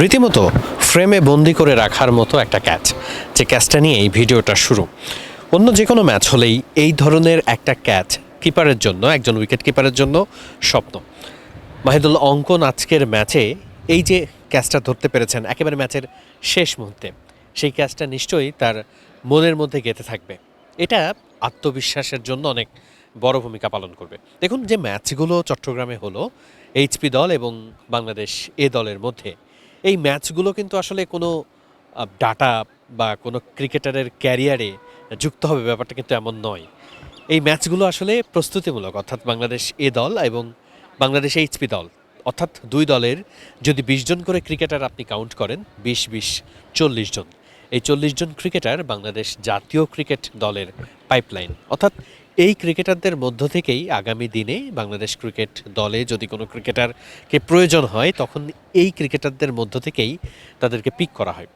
রীতিমতো ফ্রেমে বন্দি করে রাখার মতো একটা ক্যাচ। যে ক্যাচটা নিয়ে এই ভিডিওটা শুরু। অন্য যে কোনো ম্যাচ হলেই এই ধরনের একটা ক্যাচ কিপারের জন্য, একজন উইকেট কিপারের জন্য স্বপ্ন। মাহিদুল অঙ্কন আজকের ম্যাচে এই যে ক্যাচটা ধরতে পেরেছেন, একেবারে ম্যাচের শেষ মুহূর্তে, সেই ক্যাচটা নিশ্চয়ই তার মনের মধ্যে গেঁথে থাকবে। এটা আত্মবিশ্বাসের জন্য অনেক বড় ভূমিকা পালন করবে। দেখুন, যে ম্যাচগুলো চট্টগ্রামে হলো, এইচপি দল এবং বাংলাদেশ এ দলের মধ্যে এই ম্যাচগুলো কিন্তু আসলে কোনো ডাটা বা কোনো ক্রিকেটারের ক্যারিয়ারে যুক্ত হবে ব্যাপারটা কিন্তু এমন নয়। এই ম্যাচগুলো আসলে প্রস্তুতিমূলক, অর্থাৎ বাংলাদেশ এ দল এবং বাংলাদেশ এইচপি দল, অর্থাৎ দুই দলের যদি বিশ জন করে ক্রিকেটার আপনি কাউন্ট করেন, বিশ বিশ, চল্লিশ জন। এই চল্লিশ জন ক্রিকেটার বাংলাদেশ জাতীয় ক্রিকেট দলের পাইপলাইন অর্থাৎ এই ক্রিকেটারদের মধ্য থেকেই আগামী দিনে বাংলাদেশ ক্রিকেট দলে যদি কোনো ক্রিকেটারকে প্রয়োজন হয়, তখন এই ক্রিকেটারদের মধ্য থেকেই তাদেরকে পিক করা হয়।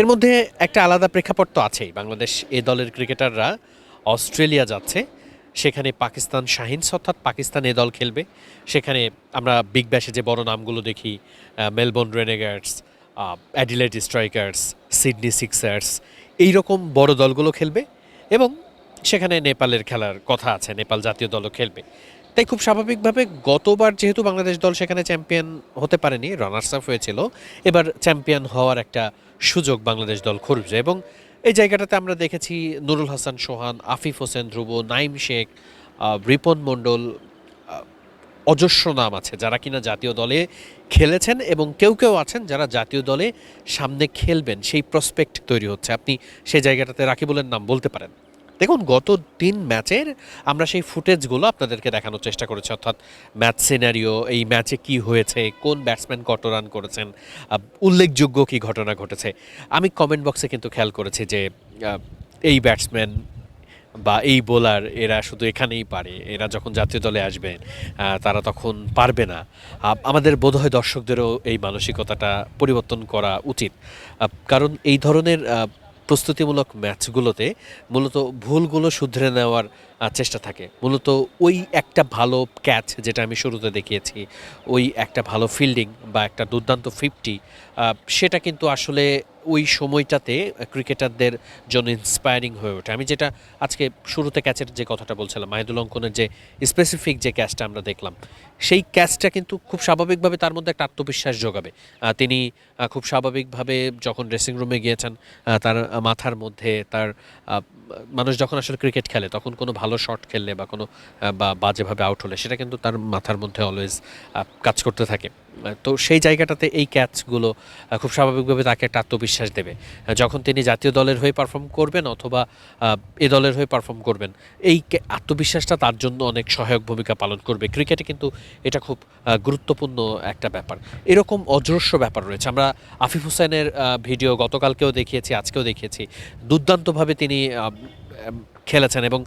এর মধ্যে একটা আলাদা প্রেক্ষাপট তো আছেই। বাংলাদেশ এ দলের ক্রিকেটাররা অস্ট্রেলিয়া যাচ্ছে, সেখানে পাকিস্তান শাহিনস অর্থাৎ পাকিস্তান এ দল খেলবে। সেখানে আমরা বিগ ব্যাশে যে বড় নামগুলো দেখি Melbourne Renegades Adelaide Strikers Sydney Sixers এই রকম বড় দলগুলো খেলবে এবং সেখানে নেপালের খেলার কথা আছে, নেপাল জাতীয় দলও খেলবে। তাই খুব স্বাভাবিকভাবে গতবার যেহেতু বাংলাদেশ দল সেখানে চ্যাম্পিয়ন হতে পারেনি রানার্স আপ হয়েছিল, এবার চ্যাম্পিয়ন হওয়ার একটা সুযোগ বাংলাদেশ দল খুঁজছে এবং এই জায়গাটাতে আমরা দেখেছি নুরুল হাসান সোহান, আফিফ হোসেন ধ্রুব নাইম শেখ রিপন মণ্ডল অজস্র নাম আছে যারা কিনা জাতীয় দলে খেলেছেন এবং কেউ কেউ আছেন যারা জাতীয় দলে সামনে খেলবেন, সেই প্রসপেক্ট তৈরি হচ্ছে। আপনি সেই জায়গাটাতে রাকিবুলের নাম বলতে পারেন। দেখুন, গত তিন ম্যাচের আমরা সেই ফুটেজগুলো আপনাদেরকে দেখানোর চেষ্টা করেছি। অর্থাৎ ম্যাচ সিনারিও, এই ম্যাচে কি হয়েছে, কোন ব্যাটসম্যান কত রান করেছেন উল্লেখযোগ্য কি ঘটনা ঘটেছে। আমি কমেন্ট বক্সে কিন্তু খেয়াল করেছি যে এই ব্যাটসম্যান বা এই বোলার, এরা শুধু এখানেই পারে, এরা যখন জাতীয় দলে আসবে তারা তখন পারবে না। আমাদের বোধহয় দর্শকদেরও এই মানসিকতাটা পরিবর্তন করা উচিত। কারণ এই ধরনের প্রস্তুতিমূলক ম্যাচগুলোতে মূলত ভুলগুলো শুধরে নেওয়ার চেষ্টা থাকে। মূলত ওই একটা ভালো ক্যাচ যেটা আমি শুরুতে দেখিয়েছি, ওই একটা ভালো ফিল্ডিং বা একটা দুর্দান্ত ফিফটি সেটা কিন্তু আসলে ওই সময়টাতে ক্রিকেটারদের জন্য ইন্সপায়ারিং হয়ে ওঠে। আমি যেটা আজকে শুরুতে ক্যাচের যে কথাটা বলছিলাম, মাহিদুল অঙ্কনের যে স্পেসিফিক যে ক্যাচটা আমরা দেখলাম, সেই ক্যাচটা কিন্তু খুব স্বাভাবিকভাবে তার মধ্যে একটা আত্মবিশ্বাস যোগাবে। তিনি খুব স্বাভাবিকভাবে যখন ড্রেসিং রুমে গিয়েছেন তার মাথার মধ্যে তার মানুষ যখন আসলে ক্রিকেট খেলে, তখন কোনো ভালো শট খেললে বা কোনো বা বাজেভাবে আউট হলে সেটা কিন্তু তার মাথার মধ্যে অলওয়েজ কাজ করতে থাকে। তো সেই জায়গাটাতে এই ক্যাচগুলো খুব স্বাভাবিকভাবে তাকে একটা আত্মবিশ্বাস দেবে। যখন তিনি জাতীয় দলের হয়ে পারফর্ম করবেন অথবা এ দলের হয়ে পারফর্ম করবেন, এই আত্মবিশ্বাসটা তার জন্য অনেক সহায়ক ভূমিকা পালন করবে। ক্রিকেটে কিন্তু এটা খুব গুরুত্বপূর্ণ একটা ব্যাপার। এরকম অজস্র ব্যাপার রয়েছে। আমরা আফিফ হোসেনের ভিডিও গতকালকেও দেখিয়েছি, আজকেও দেখিয়েছি। দুর্দান্তভাবে তিনি খেলেছেন এবং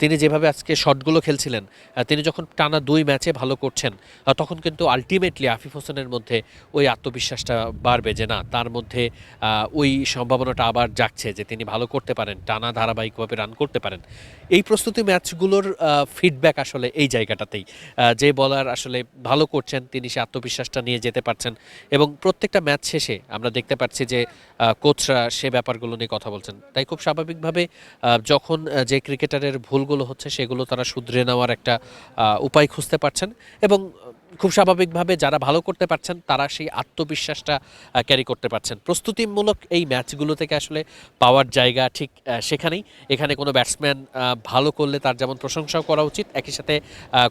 তিনি যেভাবে আজকে শটগুলো খেলছিলেন তিনি যখন টানা দুই ম্যাচে ভালো করছেন তখন কিন্তু আলটিমেটলি আফিফ হোসেনের মধ্যে ওই আত্মবিশ্বাসটা বাড়বে যে না, তার মধ্যে ওই সম্ভাবনাটা আবার জাগছে যে তিনি ভালো করতে পারেন, টানা ধারাবাহিকভাবে রান করতে পারেন। এই প্রস্তুতি ম্যাচগুলোর ফিডব্যাক আসলে এই জায়গাটাতেই যে বলার আসলে ভালো করছেন, তিনি সে আত্মবিশ্বাসটা নিয়ে যেতে পারছেন এবং প্রত্যেকটা ম্যাচ শেষে আমরা দেখতে পাচ্ছি যে কোচরা সে ব্যাপারগুলো নিয়ে কথা বলছেন। তাই খুব স্বাভাবিকভাবে যখন যে ক্রিকেটারের ভুলগুলো হচ্ছে সেগুলো তারা শুধরে নেওয়ার একটা উপায় খুঁজতে পারছেন এবং খুব স্বাভাবিকভাবে যারা ভালো করতে পারছেন তারা সেই আত্মবিশ্বাসটা ক্যারি করতে পারছেন। প্রস্তুতিমূলক এই ম্যাচগুলো থেকে আসলে পাওয়ার জায়গা ঠিক সেখানেই। এখানে কোনো ব্যাটসম্যান ভালো করলে তার যেমন প্রশংসাও করা উচিত, একই সাথে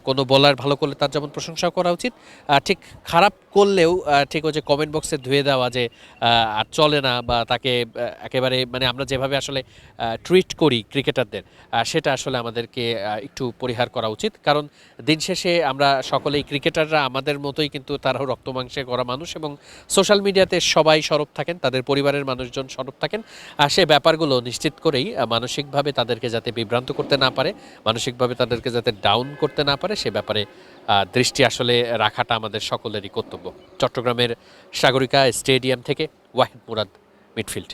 কোনো বোলার ভালো করলে তার যেমন প্রশংসাও করা উচিত। ঠিক খারাপ করলেও ঠিক যে কমেন্ট বক্সে ধুয়ে দেওয়া যে আর চলে না বা তাকে একেবারে মানে আমরা যেভাবে আসলে ট্রিট করি ক্রিকেটারদের সেটা আসলে আমাদেরকে একটু পরিহার করা উচিত। কারণ দিন শেষে আমরা সকলেই ক্রিকেটাররা আমাদের মতোই কিন্তু তারাও রক্তমাংসে করা মানুষ এবং সোশ্যাল মিডিয়াতে সবাই সরব থাকেন, তাদের পরিবারের মানুষজন সরব থাকেন। আর সে ব্যাপারগুলো নিশ্চিত করেই মানসিকভাবে তাদেরকে যাতে বিভ্রান্ত করতে না পারে, মানসিকভাবে তাদেরকে যাতে ডাউন করতে না পারে, সে ব্যাপারে দৃষ্টি আসলে রাখাটা আমাদের সকলেরই কর্তব্য। চট্টগ্রামের সাগরিকা স্টেডিয়াম থেকে ওয়াহিদ মুরাদ মিডফিল্ড।